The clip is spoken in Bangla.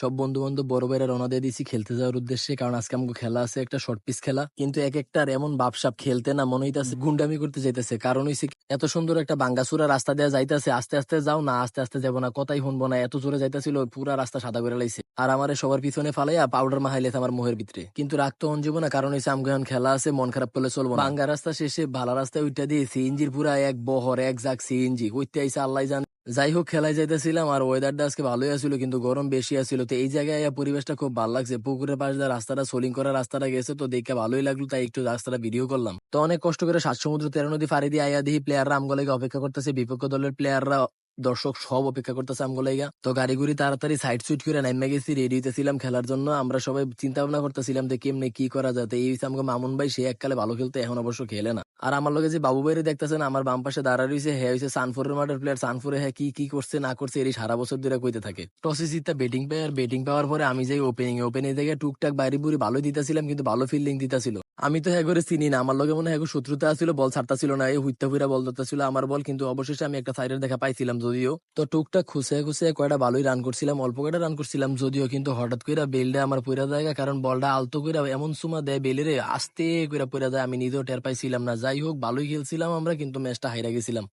সব বন্ধু বান্ধব বড় ভাইরা রওনা দিয়ে দিছি খেলতে যাওয়ার উদ্দেশ্যে, কারণ আজকে আমাকে খেলা আছে, একটা শর্ট পিস খেলা। কিন্তু এক একটার এমন বাপসাপ খেলতে না মনে হইতেছে, গুন্ডামি করতে যাইতেছে। কারণ হইছে এত সুন্দর একটা বাঙ্গাসুরা রাস্তা দেওয়া যাইতেছে, আস্তে আস্তে যাও না, আস্তে আস্তে যাব না, কথাই শুনব না, এত জোরে যাইতেছিল, পুরা রাস্তা সাদা করে লাইছে। আর আমার সবার পিছনে ফালাইয়া পাউডার মাহাইলেছে আমার মোহের ভিতরে। কিন্তু রাগ তো অঞ্জীব না, কারণ হইছে আমগো এখন খেলা আছে, মন খারাপ করলে চলবো। বাঙ্গা রাস্তা শেষে ভালো রাস্তায় উইটা দিয়ে সিএনজির পুরা এক বহর, এক জাক সিএনজি উইতে আইসা আল্লাহ জান। যাই হোক খেলায় যাইতেছিলাম আর ওয়েদারটা আজকে ভালোই আসছিল কিন্তু গরম বেশি আসছিল তো এই জায়গায় পরিবেশটা খুব ভালো লাগছে। পুকুরের পাশে রাস্তাটা, সোলিং করা রাস্তাটা গেছে, তো দেখে ভালোই লাগল, তাই একটু রাস্তাটা ভিডিও করলাম। তো অনেক কষ্ট করে সাত সমুদ্র তেরো নদী ফাড়ি দিয়ে আইয়া দেখি প্লেয়াররা আমগোলাকে অপেক্ষা করতেছে। বিপক্ষ দলের প্লেয়াররা দর্শক সব অপেক্ষা করতেছে আমগোলাইগা তো গাড়ি গুড়ি তাড়াতাড়ি সাইড সুইট করে নাইমে গেছি রেডি হইতেছিলাম খেলার জন্য। আমরা সবাই চিন্তা ভাবনা করতেছিলাম যে কেমনে কি করা যাতে এই আমাকে মামুন ভাই, সে এককালে ভালো খেলতে, এখন অবশ্য খেলে না। আর আমার লগে যে বাবু ভাইরে দেখতেছেন, আমার বাম পাশে দাঁড়া রয়েছে হ্যাঁ হইছে সানফুরের মাঠের প্লেয়ার সানফুরে হ্যাঁ কি কি করছে, না করছে, এরই সারা বছর ধরে কইতে থাকে। টসে জিতটা ব্যাটিং পাই আর ব্যাটিং পাওয়ার পরে আমি যাই ওপেনিং ওপেনিং থেকে টুকটাক বাইরে বুড়ি ভালো দিতেছিলাম, কিন্তু ভালো ফিল্ডিং দিতেছিল। আমি তো হ্যাঁ করে চিনি না, আমার লগে মনে হয় শত্রুতা ছিল বল ছাড়তা ছিল না, এই হুইতা হুইরা বল ধরতেছিল আমার বল, কিন্তু অবশেষে আমি একটা সাইডের দেখা পাইছিলাম যদিও। তো টুকটাক খুসে খুসে কয়টা ভালোই রান করছিলাম, অল্প কয়টা রান করছিলাম যদিও কিন্তু হঠাৎ কইরা বেলটা আমার পইরা জায়গা কারণ বলটা আলতো করে এমন সুমা দেয় বেলের, আস্তে করে পইরা যায়, আমি নিজেও টের পাইছিলাম না। যাই হোক ভালোই খেলছিলাম আমরা, কিন্তু ম্যাচটা হাইরা গেছিলাম।